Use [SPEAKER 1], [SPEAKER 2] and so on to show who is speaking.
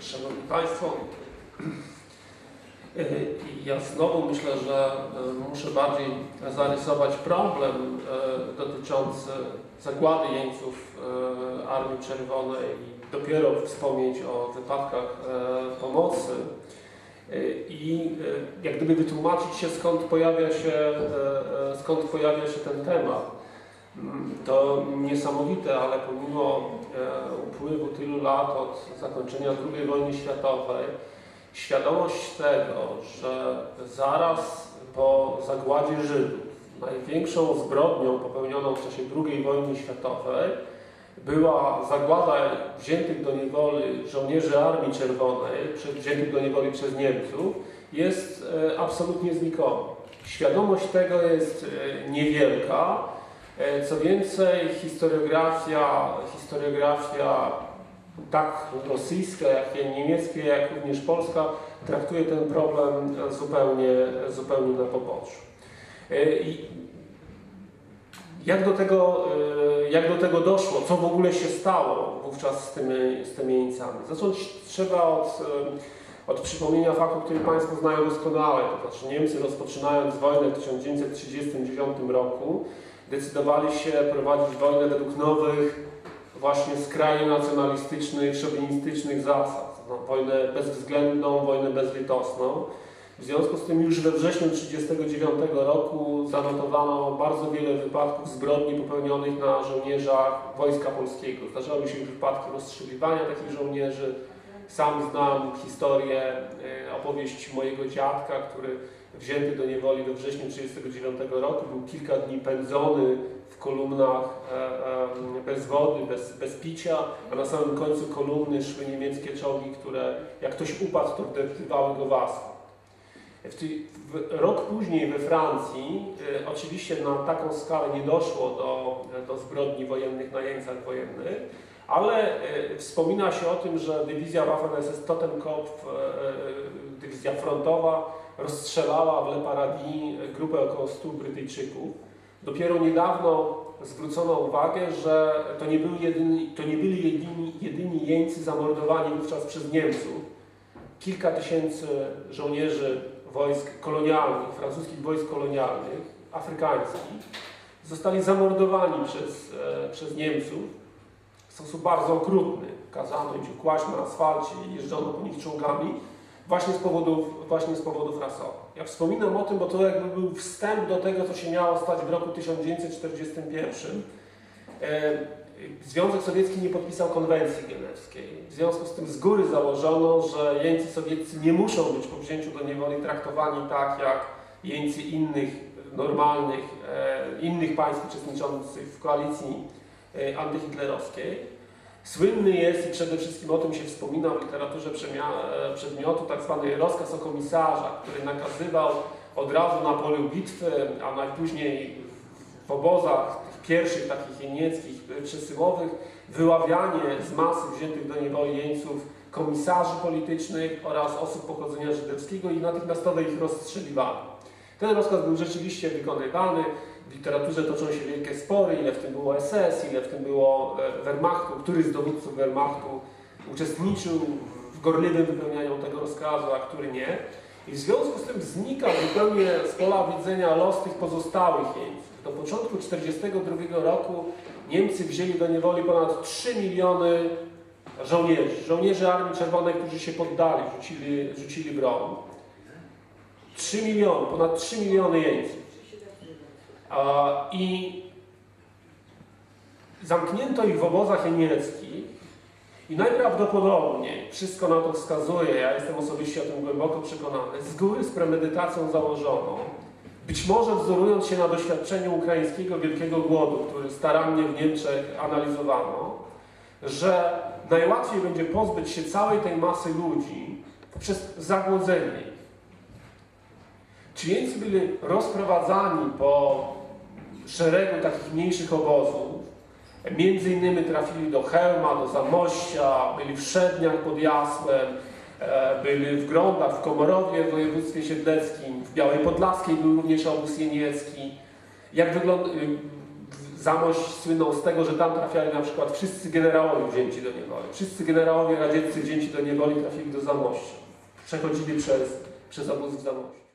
[SPEAKER 1] Szanowni Państwo, e, ja znowu myślę, że e, muszę bardziej zarysować problem e, dotyczący zagłady jeńców Armii Czerwonej i dopiero wspomnieć o wypadkach pomocy i jak gdyby wytłumaczyć się skąd pojawia się, skąd pojawia się ten temat. To niesamowite, ale pomimo e, upływu tylu lat od zakończenia II wojny światowej, świadomość tego, że zaraz po zagładzie Żydów, największą zbrodnią popełnioną w czasie II wojny światowej, była zagłada wziętych do niewoli żołnierzy Armii Czerwonej, wziętych do niewoli przez Niemców, jest e, absolutnie znikoma. Świadomość tego jest e, niewielka. E, Co więcej, historiografia, historiografia tak rosyjska, jak i niemiecka, jak również polska traktuje ten problem zupełnie, zupełnie na poboczu. E, I jak do, tego, e, jak do tego doszło? Co w ogóle się stało wówczas z tymi, z tymi jeńcami? Zacząć trzeba od, od przypomnienia faktu, który Państwo znają doskonale. To znaczy Niemcy rozpoczynając wojnę w 1939 roku decydowali się prowadzić wojnę według nowych, właśnie skrajnie nacjonalistycznych, szowinistycznych zasad. No, wojnę bezwzględną, wojnę bezlitosną. W związku z tym już we wrześniu 1939 roku zanotowano bardzo wiele wypadków zbrodni popełnionych na żołnierzach Wojska Polskiego. Zdarzały się wypadki rozstrzeliwania takich żołnierzy. Sam znam historię, e, opowieść mojego dziadka, który wzięty do niewoli we wrześniu 1939 roku był kilka dni pędzony w kolumnach e, e, bez wody, bez, bez picia, a na samym końcu kolumny szły niemieckie czołgi, które jak ktoś upadł, to wdeptywały go w rok później we Francji, e, oczywiście na taką skalę nie doszło do, do zbrodni wojennych na jeńcach wojennych, ale e, wspomina się o tym, że dywizja Waffen-SS Totenkopf, e, e, dywizja frontowa, rozstrzelała w Le Paradis grupę około 100 Brytyjczyków. Dopiero niedawno zwrócono uwagę, że to nie, byli jedyni, to nie byli jedyni, jedyni jeńcy zamordowani wówczas przez Niemców. Kilka tysięcy żołnierzy wojsk kolonialnych, francuskich wojsk kolonialnych, afrykańskich, zostali zamordowani przez, przez Niemców sposób bardzo okrutny. Kazano im się kłaść na asfalcie i jeżdżono po nich czołgami właśnie z powodów, właśnie z powodów rasowych. Ja wspominam o tym, bo to jakby był wstęp do tego, co się miało stać w roku 1941. E, Związek Sowiecki nie podpisał konwencji genewskiej. W związku z tym z góry założono, że jeńcy sowieccy nie muszą być po wzięciu do niewoli traktowani tak jak jeńcy innych normalnych, e, innych państw uczestniczących w koalicji antyhitlerowskiej. Słynny jest i przede wszystkim o tym się wspomina w literaturze e, przedmiotu tak zwany rozkaz o komisarza, który nakazywał od razu na polu bitwy, a najpóźniej w obozach tych pierwszych takich jenieckich, y, przesyłowych, wyławianie z masy wziętych do niewoli jeńców komisarzy politycznych oraz osób pochodzenia żydowskiego i natychmiastowe ich rozstrzeliwanie. Ten rozkaz był rzeczywiście wykonywany. W literaturze toczą się wielkie spory, ile w tym było SS, ile w tym było e, Wehrmachtu, który z dowódców Wehrmachtu uczestniczył w gorliwym wypełnianiu tego rozkazu, a który nie. I w związku z tym znika zupełnie z pola widzenia los tych pozostałych jeńców. Do początku 1942 roku Niemcy wzięli do niewoli ponad 3 miliony żołnierzy, żołnierzy Armii Czerwonej, którzy się poddali, rzucili, rzucili broń. 3 miliony, ponad 3 miliony jeńców. I zamknięto ich w obozach jenieckich i najprawdopodobniej, wszystko na to wskazuje, ja jestem osobiście o tym głęboko przekonany, z góry z premedytacją założono, być może wzorując się na doświadczeniu ukraińskiego Wielkiego Głodu, który starannie w Niemczech analizowano, że najłatwiej będzie pozbyć się całej tej masy ludzi poprzez zagłodzenie ich. Ci jeńcy byli rozprowadzani po szeregu takich mniejszych obozów. Między innymi trafili do Chełma, do Zamościa, byli w Szedniach pod Jasłem, e, byli w Grądach, w Komorowie w województwie siedleckim, w Białej Podlaskiej był również obóz jeniecki. Jak wygląda, y, Zamość słynął z tego, że tam trafiali na przykład wszyscy generałowie wzięci do niewoli. Wszyscy generałowie radzieccy wzięci do niewoli trafili do Zamościa. Przechodzili przez, przez obóz w Zamościu.